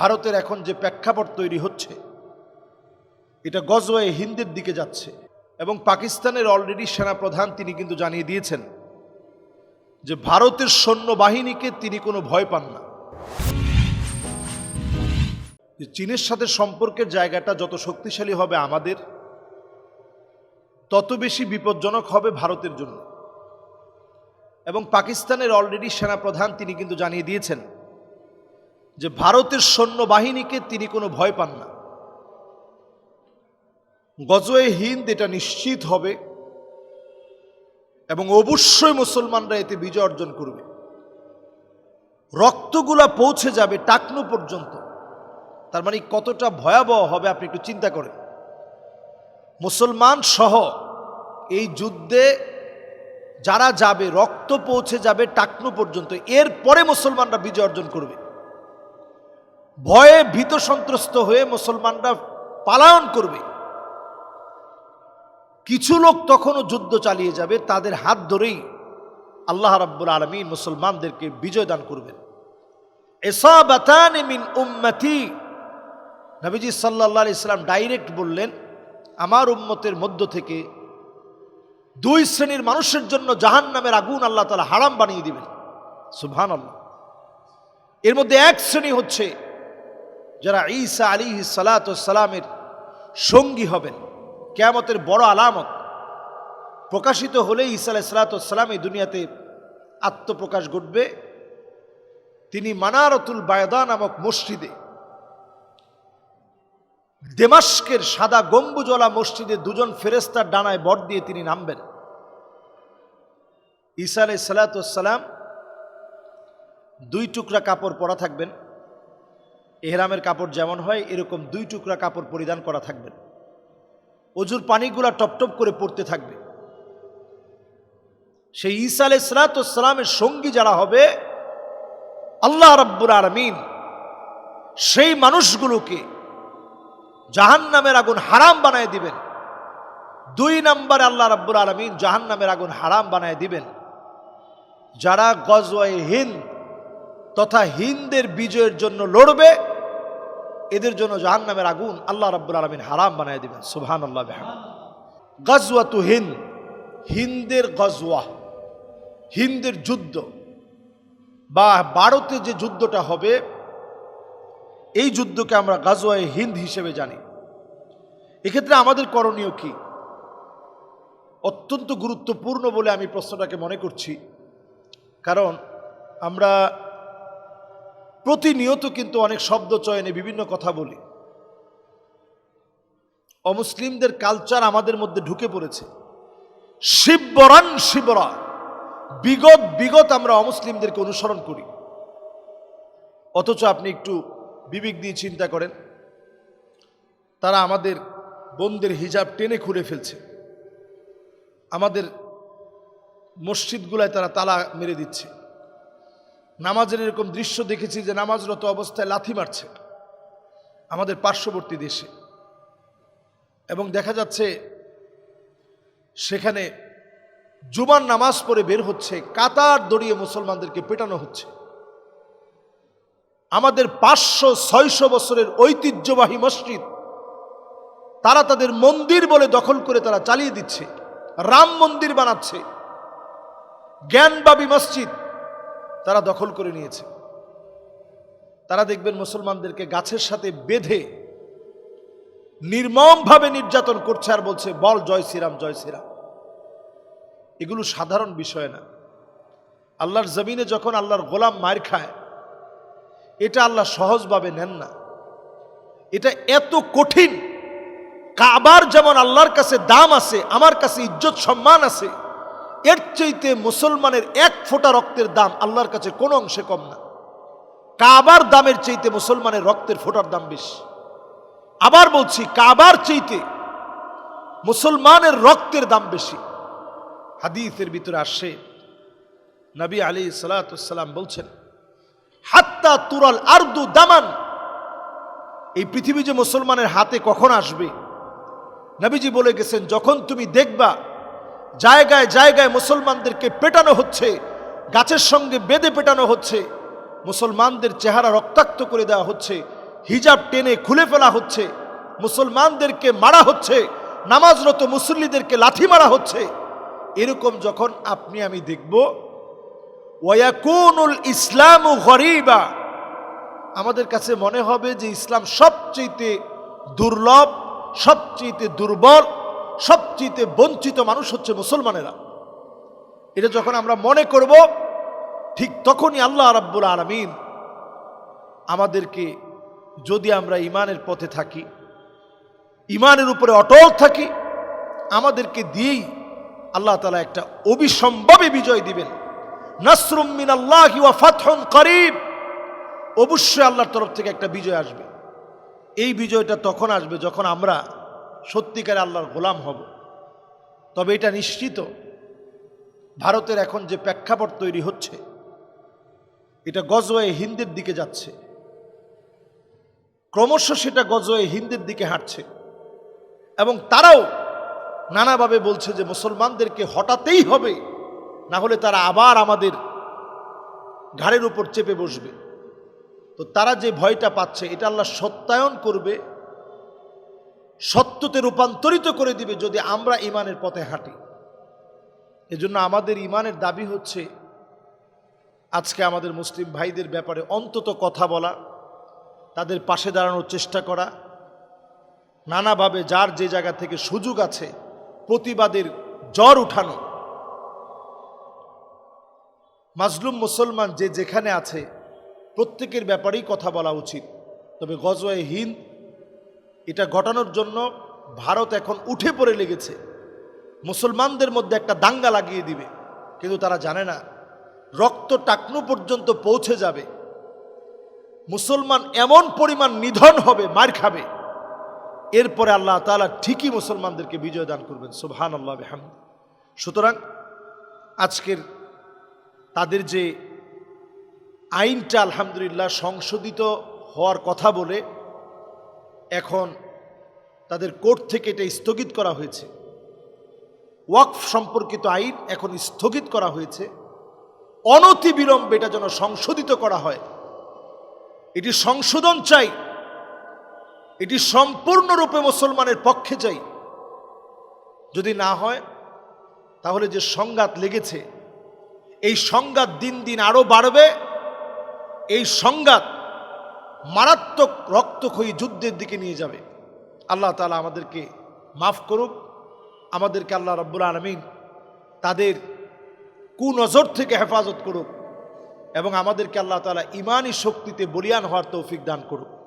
ভারতের এখন যে প্রেক্ষাপট তৈরি হচ্ছে, এটা গজওয়ে হিন্দের দিকে যাচ্ছে এবং পাকিস্তানের অলরেডি সেনাপ্রধান তিনি কিন্তু জানিয়ে দিয়েছেন যে ভারতের সৈন্যবাহিনীকে তিনি কোনো ভয় পান না। চীনের সাথে সম্পর্কের জায়গাটা যত শক্তিশালী হবে আমাদের, তত বেশি বিপজ্জনক হবে ভারতের জন্য। এবং পাকিস্তানের অলরেডি সেনাপ্রধান তিনি কিন্তু জানিয়ে দিয়েছেন যে ভারতের সৈন্যবাহিনীকে তিনি কোনো ভয় পান না। গজয়ে হিন্দ এটা নিশ্চিত হবে এবং অবশ্যই মুসলমানরা এতে বিজয় অর্জন করবে। রক্তগুলা পৌঁছে যাবে টাকনো পর্যন্ত। তার মানে কতটা ভয়াবহ হবে আপনি একটু চিন্তা করেন। মুসলমান সহ এই যুদ্ধে যারা যাবে, রক্ত পৌঁছে যাবে টাকনো পর্যন্ত। এরপরে মুসলমানরা বিজয় অর্জন করবে। ভয়ে ভীত সন্ত্রস্ত হয়ে মুসলমানরা পালায়ন করবে। কিছু লোক তখনও যুদ্ধ চালিয়ে যাবে, তাদের হাত ধরেই আল্লাহ রাব্বুল আলমিন মুসলমানদেরকে বিজয় দান করবেন। মিন উম্মতি। নবীজি সাল্লাহ ইসলাম ডাইরেক্ট বললেন, আমার উম্মতের মধ্য থেকে দুই শ্রেণির মানুষের জন্য জাহান নামের আগুন আল্লাহ তালা হারাম বানিয়ে দিবেন। সুবহান আল্লাহ এর মধ্যে এক শ্রেণি হচ্ছে যারা ঈসা আলী সালাতামের সঙ্গী হবেন, কেয়ামতের বড় আলামত। প্রকাশিত হলে ঈসা আলাহ সালাতাম এই দুনিয়াতে আত্মপ্রকাশ ঘটবে। তিনি মানারতুল বায়দা নামক মসজিদে, দেমাস্কের সাদা গম্বুজলা মসজিদে দুজন ফেরেস্তার ডানায় বট দিয়ে তিনি নামবেন। ঈসা আলাই সালাতাম দুই টুকরা কাপড় পরা থাকবেন। এহরামের কাপড় যেমন হয়, এরকম দুই টুকরা কাপড় পরিধান করা থাকবেন অজুর পানিগুলা টপটপ করে পড়তে থাকবে। সেই ঈসা আলাই সালাতামের সঙ্গী যারা হবে, আল্লাহ রব্বুর আরমিন সেই মানুষগুলোকে জাহান নামের আগুন হারাম বানায় দিবেন। দুই নম্বরে আল্লাহ রাব্বুর আলমিন জাহান নামের আগুন হারাম বানায় দিবেন। যারা গজওয়াই হিন্দ তথা হিন্দের বিজয়ের জন্য লড়বে এদের জন্য জাহান নামের আগুন আল্লাহ রাব্বুর আলমিন হারাম বানায় দিবেন। সুবহান আল্লাহ গজওয়া তু হিন্দ। হিন্দের গজওয়া, হিন্দের যুদ্ধ। বা ভারতে যে যুদ্ধটা হবে, এই যুদ্ধকে আমরা গাজওয়ায় হিন্দ হিসেবে জানি। এক্ষেত্রে আমাদের করণীয় কি? অত্যন্ত গুরুত্বপূর্ণ বলে আমি প্রশ্নটাকে মনে করছি। কারণ আমরা প্রতিনিয়ত কিন্তু অনেক শব্দ চয়নে বিভিন্ন কথা বলি। অমুসলিমদের কালচার আমাদের মধ্যে ঢুকে পড়েছে। শিবরান শিবরা বিগত বিগত আমরা অমুসলিমদেরকে অনুসরণ করি। অথচ আপনি একটু বিবেক দিয়ে চিন্তা করেন, তারা আমাদের বোনদের হিজাব টেনে খুলে ফেলছে। আমাদের মসজিদগুলায় তারা তালা মেরে দিচ্ছে। নামাজের এরকম দৃশ্য দেখেছি যে নামাজরত অবস্থায় লাথি মারছে আমাদের পার্শ্ববর্তী দেশে। এবং দেখা যাচ্ছে সেখানে জুমার নামাজ পড়ে বের হচ্ছে, কাতার দড়িয়ে মুসলমানদেরকে পেটানো হচ্ছে। আমাদের পাঁচশো, ছয়শো বছরের ঐতিহ্যবাহী মসজিদ, তারা তাদের মন্দির বলে দখল করে তারা চালিয়ে দিচ্ছে, রাম মন্দির বানাচ্ছে, জ্ঞানবাবী মসজিদ তারা দখল করে নিয়েছে। তারা দেখবেন মুসলমানদেরকে গাছের সাথে বেঁধে নির্মমভাবে নির্যাতন করছে আর বলছে, বল জয় শ্রীরাম জয় শ্রীরাম। এগুলো সাধারণ বিষয় না। আল্লাহর জমিনে যখন আল্লাহর গোলাম মার খায়, এটা আল্লাহ সহজভাবে নেন না। এটা এত কঠিন। কাবার যেমন আল্লাহর কাছে দাম আছে, আমার কাছে ইজ্জত সম্মান আছে এর চাইতে মুসলমানের এক ফোঁটা রক্তের দাম আল্লাহর কাছে কোনো অংশে কম না। কাবার দামের চাইতে মুসলমানের রক্তের ফোটার দাম বেশি। আবার বলছি, কাবার চাইতে মুসলমানের রক্তের দাম বেশি। হাদিসের ভিতরে আসে, নবী আলী সালাতাম বলছেন, হাত্তা তুরাল আর্দু দামান। এই পৃথিবী যে মুসলমানের হাতে কখন আসবে? নবীজি বলে গেছেন, যখন তুমি দেখবা জায়গায় জায়গায় মুসলমানদেরকে পেটানো হচ্ছে, গাছের সঙ্গে বেঁধে পেটানো হচ্ছে, মুসলমানদের চেহারা রক্তাক্ত করে দেওয়া হচ্ছে, হিজাব টেনে খুলে ফেলা হচ্ছে, মুসলমানদেরকে মারা হচ্ছে, নামাজরত মুসল্লিদেরকে লাথি মারা হচ্ছে। এরকম যখন আপনি আমি দেখব, ওয়াকুনুল ইসলাম গরিবা। আমাদের কাছে মনে হবে যে ইসলাম সবচেয়ে দুর্লভ সবচেয়ে দুর্বল সবচেয়ে বঞ্চিত মানুষ হচ্ছে মুসলমানেরা। এটা যখন আমরা মনে করব, ঠিক তখনই আল্লাহ রাব্বুল আলমিন আমাদেরকে, যদি আমরা ইমানের পথে থাকি ইমানের উপরে অটল থাকি, আমাদেরকে দিয়েই আল্লাহ তালা একটা অবিসম্ভাবে বিজয় দিবেন। নাসরুম মিন আল্লাহ ফাতহুন করিব। অবশ্যই আল্লাহর তরফ থেকে একটা বিজয় আসবে। এই বিজয়টা তখন আসবে যখন আমরা সত্যিকারে আল্লাহর গোলাম হব। তবে এটা নিশ্চিত, ভারতের এখন যে প্রেক্ষাপট তৈরি হচ্ছে, এটা গজওয়ে হিন্দের দিকে যাচ্ছে। ক্রমশ সেটা গজওয়ে হিন্দের দিকে হাঁটছে। এবং তারাও নানাভাবে বলছে যে মুসলমানদেরকে হটাতেই হবে, না হলে তারা আবার আমাদের ঘাড়ের উপর চেপে বসবে। তো তারা যে ভয়টা পাচ্ছে, এটা আল্লাহ সত্যায়ন করবে সত্যতে রূপান্তরিত করে দিবে যদি আমরা ইমানের পথে হাঁটি। এজন্য আমাদের ইমানের দাবি হচ্ছে, আজকে আমাদের মুসলিম ভাইদের ব্যাপারে অন্তত কথা বলা, তাদের পাশে দাঁড়ানোর চেষ্টা করা, নানাভাবে যার যে জায়গা থেকে সুযোগ আছে, প্রতিবাদের জ্বর উঠানো। মাজলুম মুসলমান যে যেখানে আছে, প্রত্যেকের ব্যাপারেই কথা বলা উচিত। তবে গজওয়ে হিন্দ এটা ঘটানোর জন্য ভারত এখন উঠে পড়ে লেগেছে। মুসলমানদের মধ্যে একটা দাঙ্গা লাগিয়ে দিবে, কিন্তু তারা জানে না, রক্ত টাকনু পর্যন্ত পৌঁছে যাবে। মুসলমান এমন পরিমাণ নিধন হবে, মার খাবে। এরপরে আল্লাহ তাআলা ঠিকই মুসলমানদেরকে বিজয় দান করবেন সুবহান আল্লাহ হামদ সুতরাং আজকের তাদের যে আইনটা আলহামদুলিল্লাহ সংশোধিত হওয়ার কথা বলে এখন তাদের কোর্ট থেকে এটা স্থগিত করা হয়েছে। ওয়াকফ সম্পর্কিত আইন এখন স্থগিত করা হয়েছে। অনতি বিলম্বে এটা যেন সংশোধিত করা হয়। এটি সংশোধন চাই। এটি সম্পূর্ণরূপে মুসলমানের পক্ষে চাই। যদি না হয়, তাহলে যে সংঘাত লেগেছে, এই সংঘাত দিন দিন আরও বাড়বে। এই সংঘাত মারাত্মক রক্তক্ষয়ী যুদ্ধের দিকে নিয়ে যাবে। আল্লাহ তালা আমাদেরকে মাফ করুক। আমাদেরকে আল্লাহ রব্বুল আলমিন তাদের কুনজর থেকে হেফাজত করুক এবং আমাদেরকে আল্লাহ তালা ইমানই শক্তিতে বলিয়ান হওয়ার তৌফিক দান করুক।